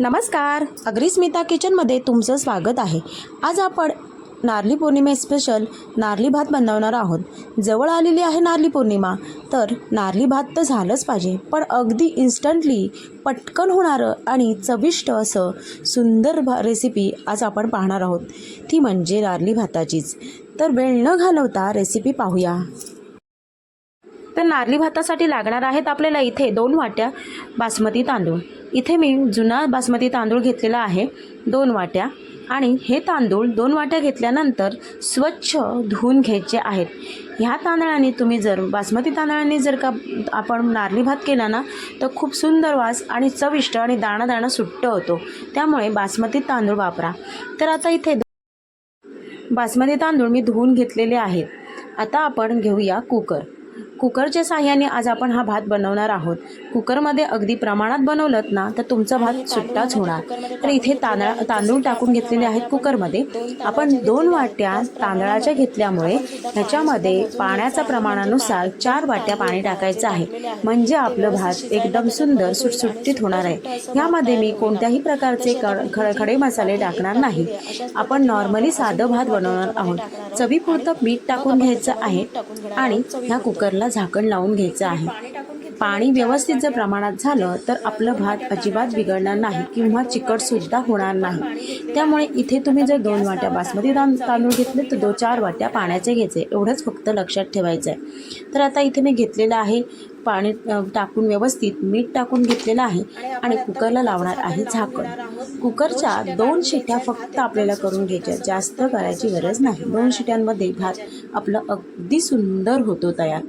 नमस्कार. अग्रिस्मिता किचनमध्ये तुमचं स्वागत आहे. आज आपण नारली पौर्णिमे स्पेशल नारली भात बनवणार आहोत. जवळ आलेली आहे नारली पौर्णिमा तर नारली भात तर झालंच पाहिजे पण अगदी इन्स्टंटली पटकन होणारं आणि चविष्ट असं सुंदर भा रेसिपी आज आपण पाहणार आहोत. ती म्हणजे नारली भाताचीच. तर वेळ न घालवता रेसिपी पाहूया. तर नारली भातासाठी लागणार आहेत आपल्याला इथे दोन वाट्या बासमती तांदूळ. इथे मी जुना बासमती तांदूळ घेतलेला आहे दोन वाट्या. आणि हे तांदूळ दोन वाट्या घेतल्यानंतर स्वच्छ धुवून घ्यायचे आहेत. ह्या तांदळाने तुम्ही जर बासमती तांदळाने जर का आपण नारली भात केला ना तर खूप सुंदर वास आणि चविष्ट आणि दाणा दाणा सुट्ट होतो. त्यामुळे बासमती तांदूळ वापरा. तर आता इथे बासमती तांदूळ मी धुवून घेतलेले आहेत. आता आपण घेऊया कुकर. कुकरच्या साह्याने आज आपण हा भात बनवणार आहोत. कुकरमध्ये अगदी प्रमाणात बनवलं ना तर तुमचा भात सुट्टाच होणार. तर इथे तांदळा तांदूळ टाकून घेतलेले आहेत कुकरमध्ये. आपण दोन वाट्या तांदळाच्या घेतल्यामुळे ह्याच्यामध्ये पाण्याच्या प्रमाणानुसार चार वाट्या पाणी टाकायचं आहे. म्हणजे आपलं भात एकदम सुंदर सुटसुट्टीत होणार आहे. ह्यामध्ये मी कोणत्याही प्रकारचे क- ख- खडे मसाले टाकणार नाही. आपण नॉर्मली साधं भात बनवणार आहोत. चवीपुरतं मीठ टाकून घ्यायचं आहे आणि ह्या कुकरला झाकण लावून घ्यायचं आहे. पाणी व्यवस्थित जर प्रमाणात झालं तर आपलं भात अजिबात बिघडणार नाही किंवा चिकटसुद्धा होणार नाही. त्यामुळे इथे तुम्ही जर दोन वाट्या बासमती तां तांदूळ घेतले तर दो चार वाट्या पाण्याचे घ्यायचे. एवढंच फक्त लक्षात ठेवायचं आहे तर आता इथे मी घेतलेलं आहे पाणी टाकून व्यवस्थित मीठ टाकून घेतलेलं आहे आणि कुकरला लावणार आहे झाकण. कुकरच्या दोन शिट्या फक्त आपल्याला करून घ्यायच्या. जास्त करायची गरज नाही. दोन शिट्यांमध्ये भात आपलं अगदी सुंदर होतो तयार.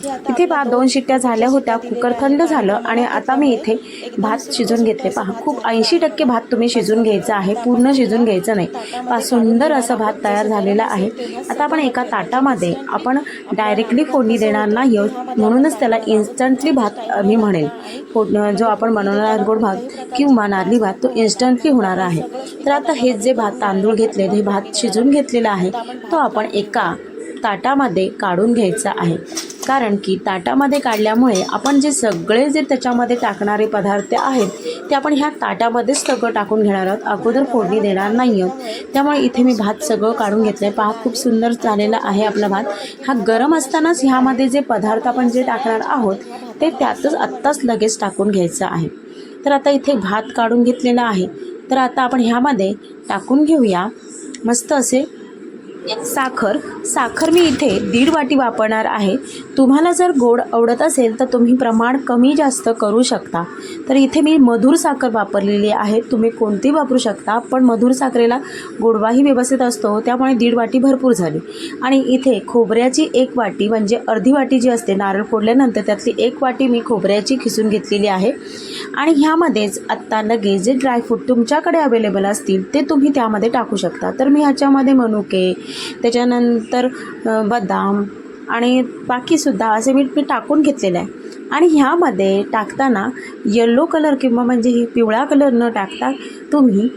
इथे पहा दोन शिट्ट्या झाल्या होत्या कुकर थंड झालं आणि आता मी इथे भात शिजून घेतले. पहा खूप ऐंशी टक्के भात तुम्ही शिजून घ्यायचा आहे पूर्ण शिजून घ्यायचं नाही. पहा सुंदर असं भात तयार झालेला आहे. आता आपण एका ताटामध्ये आपण डायरेक्टली फोडणी देणार नाही आहोत म्हणूनच त्याला इन्स्टंटली भात मी म्हणेल फोड जो आपण बनवणार गोड भात किंवा नारली भात तो इन्स्टंटली होणार आहे. तर आता हे जे भात तांदूळ घेतले हे भात शिजून घेतलेला आहे तो आपण एका ताटामध्ये काढून घ्यायचा आहे. कारण की ताटामध्ये काढल्यामुळे आपण जे सगळे जे त्याच्यामध्ये टाकणारे पदार्थ आहेत ते आपण ह्या ताटामध्येच सगळं टाकून घेणार आहोत. अगोदर फोडणी देणार नाही आहोत त्यामुळे इथे मी भात सगळं काढून घेतलं आहे पहा खूप सुंदर झालेला आहे आपला भात. हा गरम असतानाच ह्यामध्ये जे पदार्थ आपण जे टाकणार आहोत ते त्यातच आत्ताच लगेच टाकून घ्यायचं आहे. तर आता इथे भात काढून घेतलेला आहे. तर आता आपण ह्यामध्ये टाकून घेऊया. मस्त असे साखर. साखर मी इथे दीड वाटी वापरणार आहे. तुम्हाला जर गोड आवडत असेल तर तुम्ही प्रमाण कमी जास्त करू शकता. तर इथे मी मधुर साखर वापरलेली आहे. तुम्ही कोणती वापरू शकता पण मधुर साखरेला गोडवाही व्यवस्थित असतो. त्यामुळे दीड वाटी भरपूर झाली. आणि इथे खोबऱ्याची एक वाटी म्हणजे अर्धी वाटी जी असते नारळ फोडल्यानंतर त्यातली एक वाटी मी खोबऱ्याची खिसून घेतलेली आहे. आणि ह्यामध्येच आत्ता लगेच जे ड्रायफ्रूट तुमच्याकडे अवेलेबल असतील ते तुम्ही त्यामध्ये टाकू शकता. तर मी ह्याच्यामध्ये मनुके त्याच्यानंतर बदाम आणि बाकीसुद्धा असे मी मी टाकून घेतलेलं आहे. आणि ह्यामध्ये टाकताना येल्लो कलर किंवा म्हणजे पिवळा कलर न टाकता तुम्ही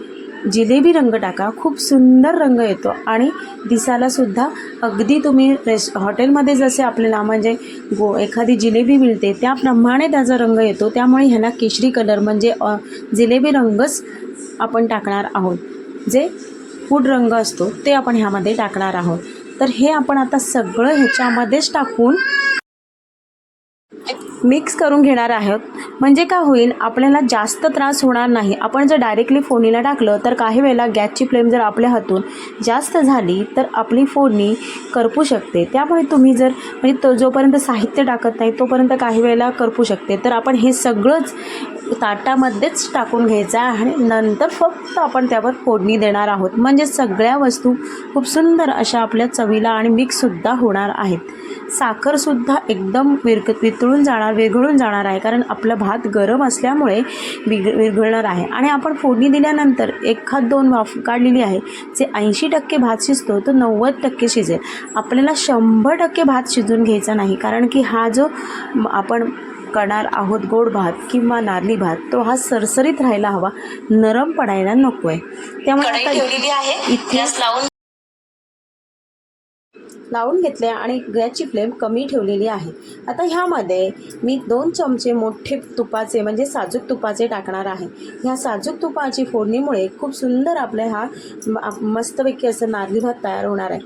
जिलेबी रंग टाका. खूप सुंदर रंग येतो आणि दिसायलासुद्धा अगदी तुम्ही रेस हॉटेलमध्ये जसे आपल्याला म्हणजे गो एखादी जिलेबी मिळते त्याप्रमाणे त्याचा रंग येतो. त्यामुळे ह्यांना केशरी कलर म्हणजे जिलेबी रंगच आपण टाकणार आहोत. जे फूड रंग असतो ते आपण ह्यामध्ये टाकणार आहोत. तर हे आपण आता सगळं ह्याच्यामध्येच टाकून मिक्स करून घेणार आहोत. म्हणजे काय होईल आपल्याला जास्त त्रास होणार नाही. आपण जर डायरेक्टली फोडणीला टाकलं तर काही वेळेला गॅसची फ्लेम जर आपल्या हातून जास्त झाली तर आपली फोडणी करपू शकते. त्यामुळे तुम्ही जर म्हणजे तो जोपर्यंत साहित्य टाकत नाही तोपर्यंत काही वेळेला करपू शकते. तर आपण हे सगळंच ताटामध्येच टाकून घ्यायचा आहे आणि नंतर फक्त आपण त्यावर फोडणी देणार आहोत. म्हणजे सगळ्या वस्तू खूप सुंदर अशा आपल्या चवीला आणि मिक्ससुद्धा होणार आहेत. साखरसुद्धा एकदम विरक वितळून जाणार विरघळून जाणार आहे. कारण आपला भात गरम असल्यामुळे विग विरघळणार आहे. आणि आपण फोडणी दिल्यानंतर एखाद दोन वाफ काढलेली आहे. जे ऐंशी टक्के भात शिजतो तो नव्वद टक्के शिजेल. आपल्याला शंभर टक्के भात शिजून घ्यायचा नाही. कारण की हा जो आपण करणार आहोत गोड भात किंवा नारली भात तो हा सरसरीत राहायला हवा. नरम पडायला नको आहे त्यामुळे आता इथे लावून. लावून घेतले आणि गॅसची फ्लेम कमी ठेवलेली आहे. आता ह्यामध्ये मी दोन चमचे मोठे तुपाचे म्हणजे साजूक तुपाचे टाकणार आहे. ह्या साजूक तुपाची फोडणीमुळे खूप सुंदर आपल्या हा मस्तपैकी असं नारळी भात तयार होणार आहे.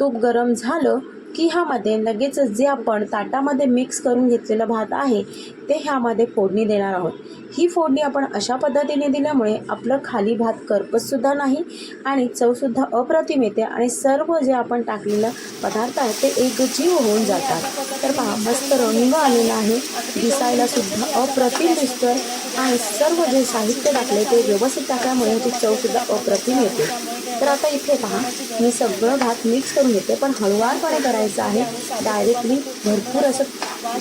तूप गरम झालं की ह्यामध्ये लगेचच जे आपण ताटामध्ये मिक्स करून घेतलेलं भात आहे ते ह्यामध्ये फोडणी देणार आहोत. ही फोडणी आपण अशा पद्धतीने दिल्यामुळे आपलं खाली भात करपतसुद्धा नाही आणि चवसुद्धा अप्रतिम येते आणि सर्व जे आपण टाकलेलं पदार्थ आहे ते एकजीव होऊन जातात. तर पहा मस्त रंग आलेला आहे. दिसायला सुद्धा अप्रतिम दिसतं आणि सर्व जे साहित्य टाकले ते व्यवस्थित टाकल्यामुळे ह्याची चवसुद्धा अप्रतिम येते. तर आता इथे पहा मी सगळं भात मिक्स करून घेते पण हळुवारपणे करायचं आहे. डायरेक्टली भरपूर असं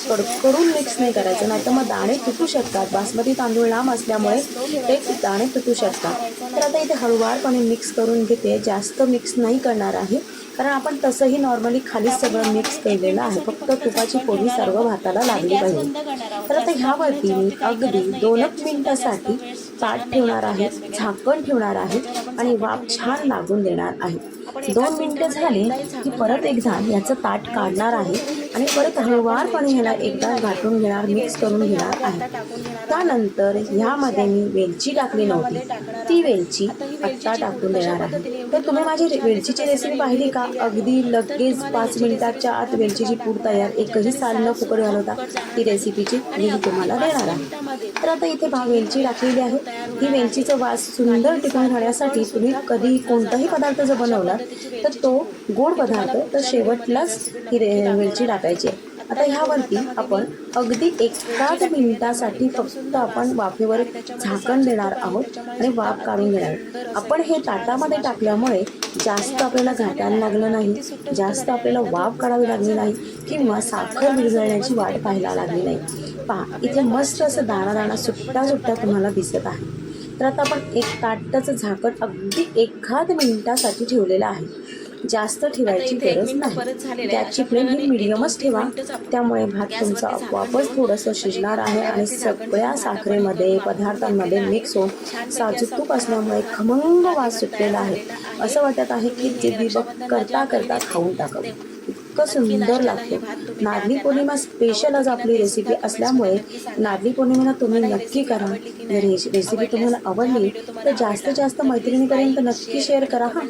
कडकडून मिक्स नाही करायचं नाही तर मग दाणे तुटू शकतात. बासमती तांदूळ लांब असल्यामुळे ते दाणे तुटू शकतात. तर आता इथे हळुवारपणे मिक्स करून घेते. जास्त मिक्स नाही करणार आहे कारण आपण तसंही नॉर्मली खालीच सगळं मिक्स केलेलं आहे. फक्त तुपाची पोळी सर्व भाताला लागली पाहिजे. तर आता ह्यावरती मी अगदी दोनच मिनटासाठी ताट ठेवणार आहे झाकण ठेवणार आहे. आणि वाफ छान लागून देणार आहे. दोन मिनिटं झाली की परत एकदा याचं ताट काढणार आहे. आणि परत हळूवारपणे ह्याला एकदा घाटून घेणार मिक्स करून घेणार आहे. त्यानंतर ह्यामध्ये मी वेलची टाकली नव्हती. ती वेलची आत्ता टाकून देणार आहे. तर तुम्ही माझी वेलचीची रेसिपी पाहिली का? अगदी लगेच पाच मिनिटाच्या आत वेलचीची पूड तयार एकही साल न फुकट घालवता ती रेसिपीची मी तुम्हाला देणार आहे. तर आता इथे पहा वेलची टाकलेली आहे. ही वेलचीचा वास सुंदर टिकून राहण्यासाठी तुम्ही कधी कोणताही पदार्थ जर बनवला तर तो गोड पदार्थ तर शेवटलाच ही वेलची टाकायची. आहे. आता ह्यावरती आपण अगदी एकाच मिनिटासाठी फक्त आपण वाफेवर झाकण देणार आहोत आणि वाफ काढून घेणार आपण हे ताटामध्ये टाकल्यामुळे जास्त आपल्याला घाटायला लागलं नाही जास्त आपल्याला वाफ काढावी लागली नाही किंवा साखर विरघळण्याची वाट पाहायला लागली नाही. पहा इथे मस्त असं दाणा दाणा सुट्टा सुट्टा तुम्हाला दिसत आहे. तर आता आपण एक ताटाचं झाकण अगदी एखाद मिनिटासाठी ठेवलेलं आहे. जास्त ठेवायची गरज नाही. गॅसची फ्लेम ही मिडियमच ठेवा. त्यामुळे भात तुमचा आपोआपच थोडंसं शिजणार आहे आणि सगळ्या साखरेमध्ये पदार्थांमध्ये मिक्स होऊन साजूक तूप असल्यामुळे खमंग वास सुटलेला आहे. असं वाटत आहे की जे दिवस करता करता खाऊन टाकावं इतकं सुंदर लागतं. नारळी पौर्णिमा स्पेशल आज आपली रेसिपी असल्यामुळे नारळी पौर्णिमेला तुम्ही नक्की करा. जर रेसिपी तुम्हाला आवडली तर जास्तीत जास्त मैत्रिणीपर्यंत नक्की शेअर करा हा.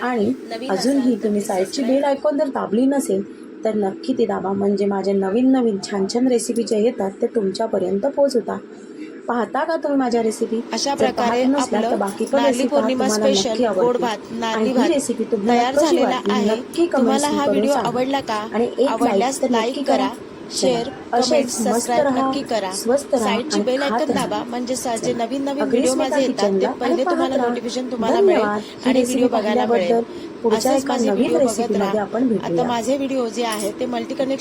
आणि अजूनही तुम्ही साईडची बेल ऐकून जर दाबली नसेल तर नक्की ती दाबा. म्हणजे माझे नवीन नवीन छान छान रेसिपी ज्या येतात ते तुमच्यापर्यंत पोहोचवता. पाहता का तुम्ही माझ्या रेसिपी अशा प्रकारे आपलं बाकी पण नारळी रेसिपी पौर्णिमा स्पेशल. गोड भात नारळी ही भात रेसिपी तयार झालेला? आहे. तुम्हाला हा व्हिडिओ. आवडला का? आणि आवडल्यास लाईक करा शेअर कमेंट सबस्क्राईब नक्की करा. साईडची बेल राहा. दाबा. म्हणजे जे नवीन नवीन व्हिडिओ माझे येतात ते पहिले तुम्हाला. नोटिफिकेशन तुम्हाला मिळेल आणि व्हिडिओ बघायला मिळेल. असेच माझे व्हिडिओ बघत राहा. आता माझे व्हिडिओ जे आहेत ते मल्टी कनेक्ट